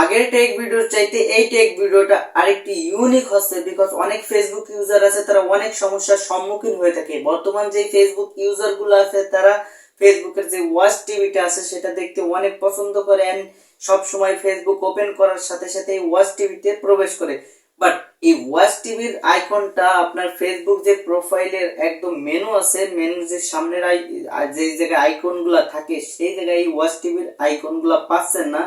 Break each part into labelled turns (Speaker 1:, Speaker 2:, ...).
Speaker 1: আগের টেক ভিডিওর চাইতে এই টেক ভিডিওটা আরেকটি ইউনিক হচ্ছে বিকজ অনেক ফেসবুক ইউজার আছে, তারা অনেক সমস্যার সম্মুখীন হয়ে থাকে। বর্তমান যে ফেসবুক ইউজারগুলো আছে, তারা ফেসবুকের যে ওয়াচ টিভিটা আছে, সেটা দেখতে অনেক পছন্দ করে অ্যান্ড সবসময় ফেসবুক ওপেন করার সাথে সাথে এই ওয়াচ টিভিতে প্রবেশ করে। বাট এই ওয়াচ টিভির আইকনটা আপনার ফেসবুক যে প্রোফাইলের একদম মেনু আছে মেনু যে সামনের যে জায়গায় আইকনগুলো থাকে, সেই জায়গায় এই ওয়াচ টিভির আইকনগুলো পাচ্ছেন না।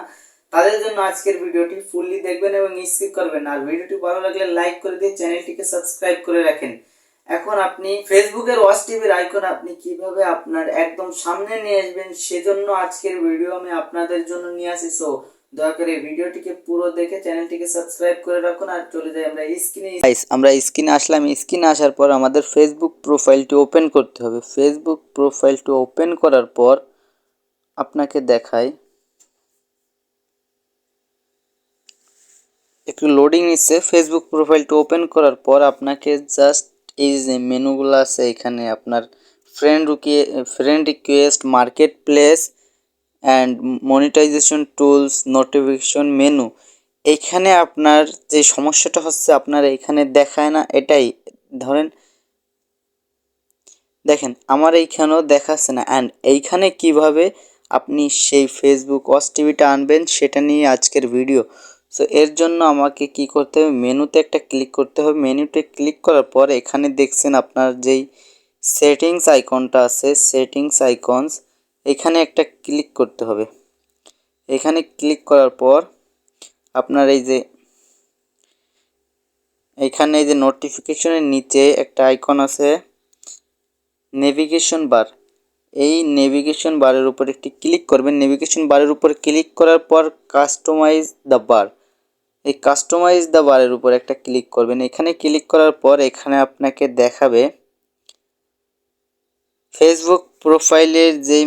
Speaker 1: তাদের জন্য আজকের ভিডিওটি ফুললি দেখবেন এবং স্কিপ করবেন। আর ভিডিওটি ভালো লাগলে লাইক করে দিয়ে চ্যানেলটিকে সাবস্ক্রাইব করে রাখেন। এখন আপনি ফেসবুকের ওয়াচ টিভির আইকন আপনি কীভাবে আপনার একদম সামনে নিয়ে আসবেন সেজন্য আজকের ভিডিও আমি আপনাদের জন্য নিয়ে আসি। সো দয়া করে ভিডিওটিকে পুরো দেখে চ্যানেলটিকে সাবস্ক্রাইব করে রাখুন আর চলে যাই আমরা স্ক্রিনে
Speaker 2: গাইস আমরা স্ক্রিনে আসলাম। স্ক্রিনে আসার পর আমাদের ফেসবুক প্রোফাইলটি ওপেন করতে হবে। ফেসবুক প্রোফাইলটি ওপেন করার পর আপনাকে দেখায় একটু লোডিং নিচ্ছে ফেসবুক প্রোফাইলটি ওপেন করার পর আপনাকে জাস্ট এই যে মেনুগুলো আছে, এখানে আপনার friend রুকিয়ে friend request marketplace and monetisation tools notification menu এইখানে আপনার যে সমস্যাটা হচ্ছে, আপনার এখানে দেখায় না, এটাই। ধরেন, দেখেন, আমার এইখানেও দেখাচ্ছে না। অ্যান্ড এইখানে কীভাবে আপনি সেই ফেসবুক ওয়াচ টিভিটা আনবেন, সেটা নিয়ে আজকের ভিডিও সো এর জন্য আমাকে কি করতে হবে? মেনুতে একটা ক্লিক করতে হবে। মেনুতে ক্লিক করার পর এখানে দেখছেন আপনার যেই সেটিংস আইকনটা আছে সেটিংস আইকনস এখানে একটা ক্লিক করতে হবে। এখানে ক্লিক করার পর আপনার এই যে, এখানে এই যে নোটিফিকেশনের নিচে একটা আইকন আছে নেভিগেশন বার এই নেভিগেশন বারের উপর একটি ক্লিক করবেন। নেভিগেশন বারের উপর ক্লিক করার পর কাস্টমাইজ দ্য বার এই কাস্টমাইজ দ্য বারের উপর একটা ক্লিক করবেন। এখানে ক্লিক করার পর এখানে আপনাকে দেখাবে ফেসবুক প্রোফাইলের যেই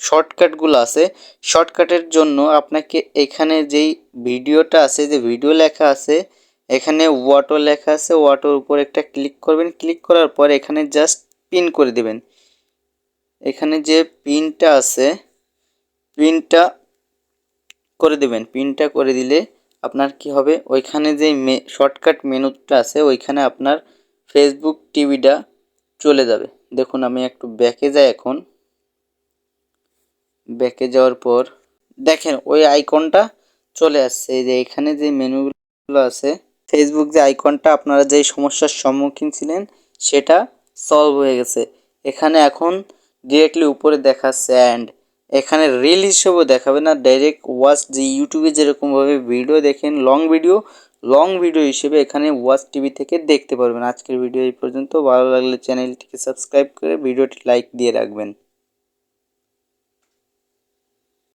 Speaker 2: শর্টকাটগুলো আছে শর্টকাটের জন্য আপনাকে এখানে যেই ভিডিওটা আছে, যে ভিডিও লেখা আছে, এখানে ওয়াটো লেখা আছে ওয়াটোর উপর একটা ক্লিক করবেন। ক্লিক করার পর এখানে জাস্ট পিন করে দেবেন। এখানে যে পিনটা আছে পিনটা করে দেবেন। পিনটা করে দিলে আপনার কি হবে? ওইখানে যে শর্টকাট মেনুটা আছে, ওইখানে আপনার ফেসবুক টিভিটা চলে যাবে। দেখুন, আমি একটু ব্যাকে যাই এখন। ব্যাকে যাওয়ার পর, দেখেন, ওই আইকনটা চলে আসছে। এই যে এখানে যে মেনুগুলো আছে ফেসবুক যে আইকনটা আপনারা যেই সমস্যার সম্মুখীন ছিলেন, সেটা সলভ হয়ে গেছে। এখানে এখন ডিরেক্টলি উপরে দেখাচ্ছে অ্যান্ড এখানে রিল হিসেবেও দেখাবে না ডাইরেক্ট ওয়াচ যে ইউটিউবে যেরকমভাবে ভিডিও দেখেন লং ভিডিও লং ভিডিও হিসেবে এখানে ওয়াচ টিভি থেকে দেখতে পারবেন। আজকের ভিডিও এই পর্যন্ত। ভালো লাগলে চ্যানেলটিকে সাবস্ক্রাইব করে ভিডিওটি লাইক দিয়ে রাখবেন।